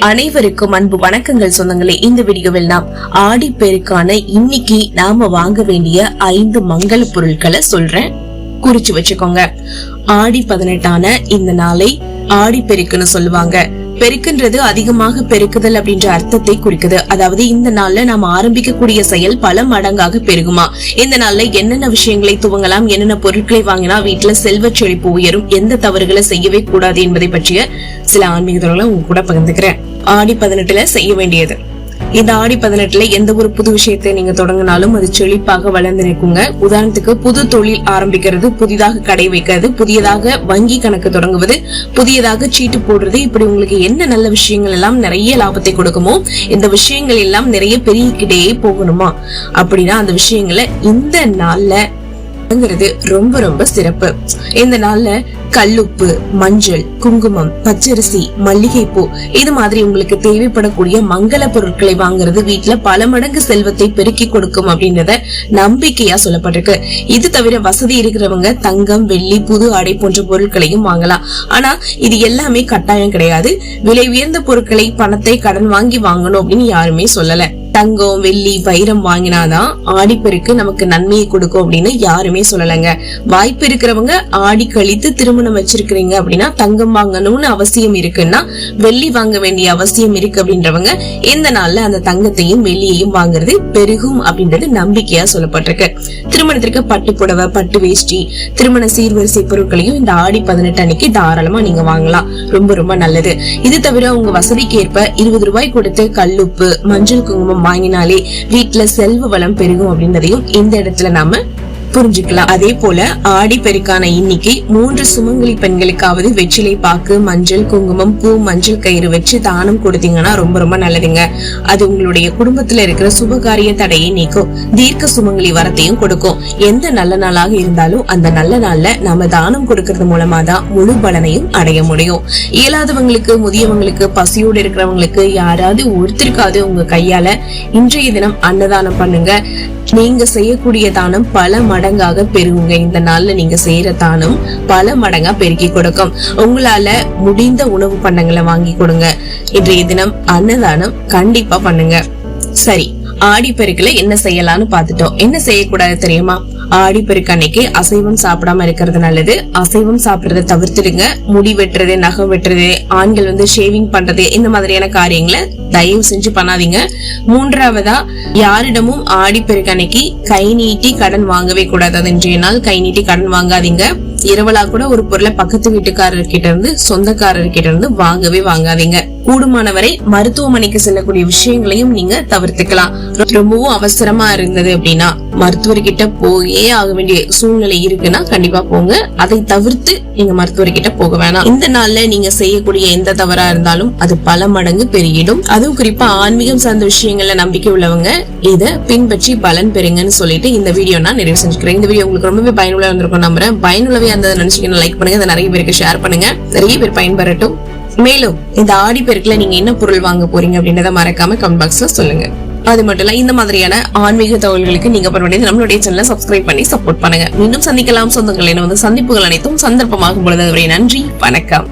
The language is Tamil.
அனைவருக்கும் அன்பு வணக்கங்கள் சொந்தங்களே. இந்த வீடியோவில் நாம் ஆடிப்பெருக்கான இன்னைக்கு நாம வாங்க வேண்டிய ஐந்து மங்கள பொருட்களை சொல்றேன். குறிச்சு வச்சுக்கோங்க. ஆடி பதினெட்டான இந்த நாளை ஆடிப்பெருக்குன்னு சொல்லுவாங்க. பெருக்குன்றது அதிகமாக பெருக்குதல் அப்படின்ற அர்த்தத்தை குறிக்குது. அதாவது இந்த நாள்ல நாம ஆரம்பிக்கக்கூடிய செயல் பல மடங்காக பெருகுமா? இந்த நாள்ல என்னென்ன விஷயங்களை துவங்கலாம்? என்னென்ன பொருட்களை வாங்கினா வீட்டுல செல்வ செழிப்பு உயரும்? எந்த தவறுகளை செய்யவே கூடாது என்பதை பற்றிய சில ஆன்மீக உங்க கூட பகிர்ந்துக்கிறேன். ஆடி பதினெட்டுல செய்ய வேண்டியது. இந்த ஆடி பதினெட்டுல எந்த ஒரு புது விஷயத்தை நீங்க தொடங்கினாலும் அது செழிப்பாக வளர்ந்து நிற்குங்க. உதாரணத்துக்கு புது தொழில் ஆரம்பிக்கிறது புதிதாக கடை வைக்கிறது புதியதாக வங்கி கணக்கு தொடங்குவது புதியதாக சீட்டு போடுறது இப்படி உங்களுக்கு என்ன நல்ல விஷயங்கள் எல்லாம் நிறைய லாபத்தை கொடுக்குமோ இந்த விஷயங்கள் எல்லாம் நிறைய பெருகிக்கிட்டே போகணுமா? அப்படின்னா அந்த விஷயங்களை இந்த நாள்ல ங்கிறது ரொம்ப ரொம்ப சிறப்பு. இந்த நாள்ல கல்லுப்பு மஞ்சள் குங்குமம் பச்சரிசி மல்லிகைப்பூ இது மாதிரி உங்களுக்கு தேவைப்படக்கூடிய மங்கள பொருட்களை வாங்குறது வீட்டுல பல மடங்கு செல்வத்தை பெருக்கி கொடுக்கும் அப்படின்றத நம்பிக்கையா சொல்லப்பட்டிருக்கு. இது தவிர வசதி இருக்கிறவங்க தங்கம் வெள்ளி புது ஆடை போன்ற பொருட்களையும் வாங்கலாம். ஆனா இது எல்லாமே கட்டாயம் கிடையாது. விலை உயர்ந்த பொருட்களை பணத்தை கடன் வாங்கி வாங்கணும் அப்படின்னு யாருமே சொல்லல. தங்கம் வெள்ளி வைரம் வாங்கினாதான் ஆடிப்பெருக்கு நமக்கு நன்மையை கொடுக்கும் அப்படின்னு யாருமே சொல்லலைங்க. வாய்ப்பு இருக்கிறவங்க ஆடி கழித்து திருமணம் வச்சிருக்கிறீங்க அப்படின்னா தங்கம் வாங்கணும்னு அவசியம் இருக்குன்னா வெள்ளி வாங்க வேண்டிய அவசியம் இருக்கு அப்படின்றவங்க இந்த நாள்ல அந்த தங்கத்தையும் வெள்ளியையும் வாங்குறது பெருகும் அப்படின்றது நம்பிக்கையா சொல்லப்பட்டிருக்கு. திருமணத்திற்கு பட்டு புடவை பட்டு வேஷ்டி திருமண சீர்வரிசை பொருட்களையும் இந்த ஆடி பதினெட்டு அன்னைக்கு தாராளமா நீங்க வாங்கலாம். ரொம்ப ரொம்ப நல்லது. இது தவிர உங்க வசதிக்கு ஏற்ப இருபது ரூபாய் கொடுத்து கல்லுப்பு மஞ்சள் குங்குமம் வாங்கினாலே வீட்டுல செல்வ வளம் பெருகும் அப்படின்றதையும் இந்த இடத்துல நாம புரிஞ்சுக்கலாம். அதே போல ஆடி பெருக்கான இன்னைக்கு மூன்று சுமங்கலி பெண்களுக்காவது வெற்றிலை பாக்கு மஞ்சள் குங்குமம் பூ மஞ்சள் கயிறு வச்சு தானம் கொடுத்தீங்கன்னா ரொம்ப ரொம்ப நல்லதுங்க. அது உங்களுடைய குடும்பத்துல இருக்கிற சுபகாரிய தடையை நீக்கும். தீர்க்க சுமங்கலி வரத்தையும் கொடுக்கும். எந்த நல்ல நாளாக இருந்தாலும் அந்த நல்ல நாள்ல நம்ம தானம் கொடுக்கறது மூலமா தான் முழு பலனையும் அடைய முடியும். இயலாதவங்களுக்கு முதியவங்களுக்கு பசியோடு இருக்கிறவங்களுக்கு யாராவது ஒருத்தருக்காவது உங்க கையால இன்றைய தினம் அன்னதானம் பண்ணுங்க. நீங்க செய்யக்கூடிய தானம் பல மடங்காக பெருகுங்க. இந்த நாள்ல நீங்க செய்யற தானம் பல மடங்கா பெருக்கி கொடுக்கும். உங்களால முடிந்த உணவு பண்டங்களை வாங்கி கொடுங்க. இன்றைய தினம் அன்னதானம் கண்டிப்பா பண்ணுங்க. சரி ஆடி பெருக்குல என்ன செய்யலாம்னு பாத்துட்டோம் என்ன செய்யக்கூடாது தெரியுமா? ஆடிப்பெருக்கு அன்னைக்கு அசைவம் சாப்பிடாம இருக்கிறது நல்லது. அசைவம் சாப்பிடுறத தவிர்த்துடுங்க. முடி வெட்டுறது நகம் வெட்டுறது ஆண்கள் வந்து ஷேவிங் பண்றது இந்த மாதிரியான காரியங்களை தயவு செஞ்சு பண்ணாதீங்க. மூன்றாவதா யாரிடமும் ஆடிப்பெருக்கு அன்னைக்கு கை நீட்டி கடன் வாங்கவே கூடாது. அது இன்றைய நாள் கை நீட்டி கடன் வாங்காதீங்க. இரவலா கூட ஒரு பொருளை பக்கத்து வீட்டுக்காரர் கிட்ட இருந்து சொந்தக்காரர் கிட்ட இருந்து வாங்கவே வாங்காதீங்க. கூடுமானவரை மருத்துவமனைக்கு செல்லக்கூடிய விஷயங்களையும் நீங்க தவிர்த்துக்கலாம். ரொம்பவும் அவசரமா இருந்தது அப்படின்னா மருத்துவர்கிட்ட போயே ஆக வேண்டிய சூழ்நிலை இருக்குன்னா கண்டிப்பா போங்க. அதை தவிர்த்து நீங்க மருத்துவர்கிட்ட போக வேணாம். இந்த நாள்ல நீங்க செய்யக்கூடிய எந்த தவறா இருந்தாலும் அது பல மடங்கு பெருகிடும். அதுவும் குறிப்பா ஆன்மீகம் சார்ந்த விஷயங்கள்ல நம்பிக்கை உள்ளவங்க இதை பின்பற்றி பலன் பெறுங்கன்னு சொல்லிட்டு இந்த வீடியோ நான் நிறைவு செஞ்சுக்கிறேன். இந்த வீடியோ உங்களுக்கு ரொம்பவே பயனுள்ள வந்திருக்கும் நம்புறேன். பயனுள்ளவே அந்த நினைச்சீங்கன்னா லைக் பண்ணுங்க. அதை நிறைய பேருக்கு ஷேர் பண்ணுங்க. நிறைய பேர் பயன்பெறட்டும். மேலும் இந்த ஆடி பெருக்குல நீங்க என்ன பொருள் வாங்க போறீங்க அப்படின்றத மறக்காம கமெண்ட் பாக்ஸ்ல சொல்லுங்க. அது மட்டும் இல்ல இந்த மாதிரியான ஆன்மீக தகவல்களுக்கு நீங்க பண்ண வேண்டியது நம்மளுடைய சேனலை சப்ஸ்கிரைப் பண்ணி சப்போர்ட் பண்ணுங்க. மீண்டும் சந்திக்கலாம். சொந்தங்களை வந்து சந்திப்புகள் அனைத்தும் சந்தர்ப்பமாகும் பொழுது நன்றி வணக்கம்.